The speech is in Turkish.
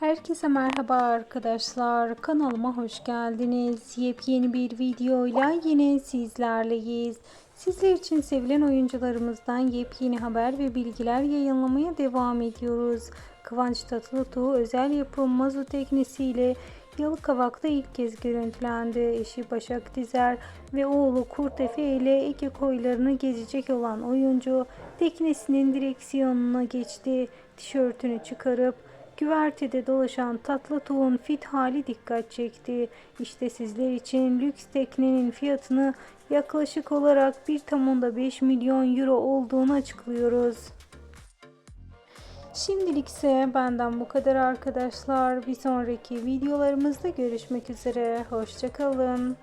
Herkese merhaba arkadaşlar. Kanalıma hoş geldiniz. Yepyeni bir videoyla yine sizlerleyiz. Sizler için sevilen oyuncularımızdan yepyeni haber ve bilgiler yayınlamaya devam ediyoruz. Kıvanç Tatlıtuğ özel yapım mazu teknesiyle Yalıkavak'ta ilk kez görüntülendi. Eşi Başak Dizer ve oğlu Kurt Efe ile Ege koylarını gezecek olan oyuncu teknesinin direksiyonuna geçti. Tişörtünü çıkarıp Güvertede dolaşan tatlı tuğun fit hali dikkat çekti. İşte sizler için lüks teknenin fiyatını yaklaşık olarak 1 tamında 5 milyon euro olduğunu açıklıyoruz. Şimdilik ise benden bu kadar arkadaşlar. Bir sonraki videolarımızda görüşmek üzere. Hoşçakalın.